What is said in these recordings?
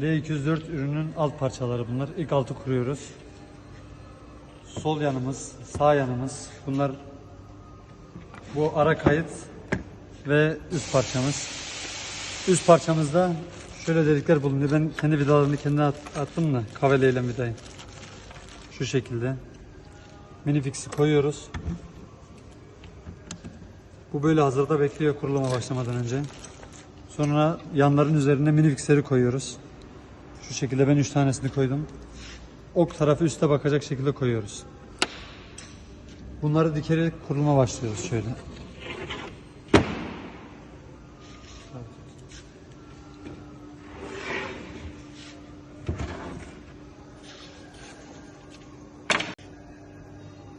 D204 ürünün alt parçaları bunlar. İlk altı kuruyoruz. Sol yanımız, sağ yanımız. Bunlar bu ara kayıt ve üst parçamız. Üst parçamızda şöyle delikler bulunuyor. Ben kendi vidalarını kendine at- attım da kaveleyle vidayı. Şu şekilde. Minifix'i koyuyoruz. Bu böyle hazırda bekliyor kuruluma başlamadan önce. Sonra yanların üzerine minifixleri koyuyoruz. Şu şekilde ben 3 tanesini koydum. Ok tarafı üste bakacak şekilde koyuyoruz. Bunları dikerek kuruluma başlıyoruz şöyle.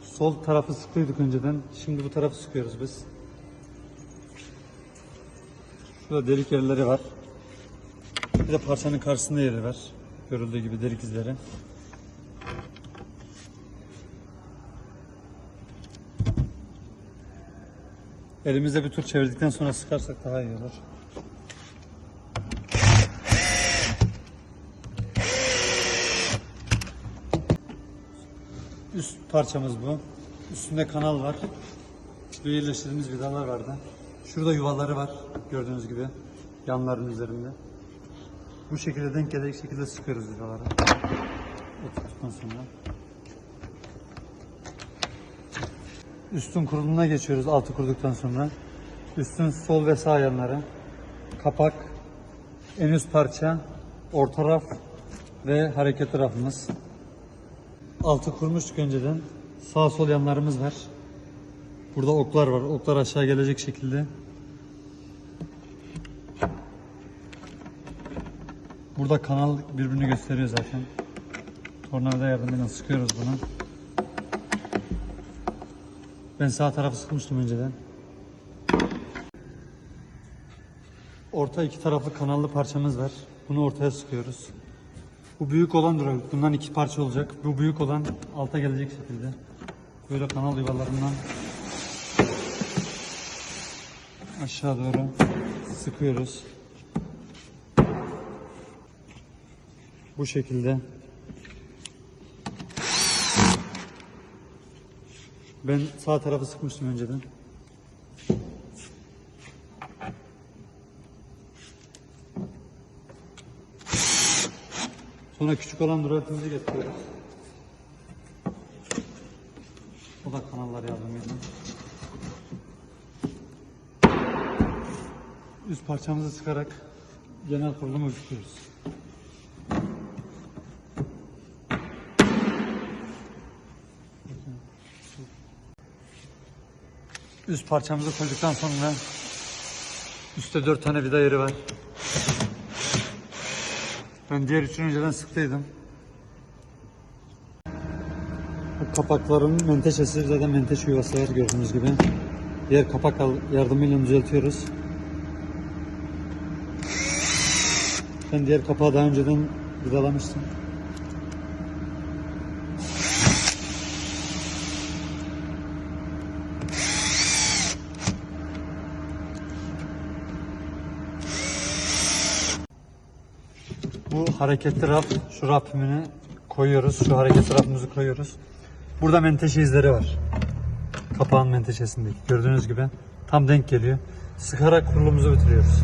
Sol tarafı sıkıyorduk önceden. Şimdi bu tarafı sıkıyoruz biz. Şurada delik yerleri var. Bir de parçanın karşısında yeri var. Görüldüğü gibi delik izleri. Elimizde bir tur çevirdikten sonra sıkarsak daha iyi olur. Üst parçamız bu. Üstünde kanal var. Bu yerleştirdiğimiz vidalar vardı. Şurada yuvaları var gördüğünüz gibi yanların üzerinde. Bu şekilde denk gelecek şekilde sıkıyoruz vidaları. Oturttuktan sonra. Üstün kurulumuna geçiyoruz altı kurduktan sonra. Üstün sol ve sağ yanları. Kapak, en üst parça, orta raf ve hareket rafımız. Altı kurmuştuk önceden. Sağ sol yanlarımız var. Burada oklar var. Oklar aşağı gelecek şekilde. Burada kanal birbirini gösteriyor zaten. Tornavida yardımıyla sıkıyoruz bunu. Ben sağ tarafı sıkmıştım önceden. Orta iki taraflı kanallı parçamız var. Bunu ortaya sıkıyoruz. Bu büyük olan durak. Bundan iki parça olacak. Bu büyük olan alta gelecek şekilde. Böyle kanal yuvalarından aşağı doğru sıkıyoruz. Bu şekilde. Ben sağ tarafı sıkmıştım önceden. Sonra küçük olan duratımızı getiriyoruz. O da kanallar yardımıyla. Üst parçamızı sıkarak genel kurulumu bitiriyoruz. Üst parçamızı koyduktan sonra üstte dört tane vida yeri var. Ben diğer üçünü önceden sıktıydım. Bu kapakların menteşesi zaten menteş yuvası var gördüğünüz gibi. Diğer kapak yardımıyla düzeltiyoruz. Ben diğer kapağı daha önceden vidalamıştım. Bu hareketli raf, şu rafimini koyuyoruz. Şu hareketli rafımızı koyuyoruz. Burada menteşe izleri var. Kapağın menteşesindeki. Gördüğünüz gibi tam denk geliyor. Sıkarak kurulumuzu bitiriyoruz.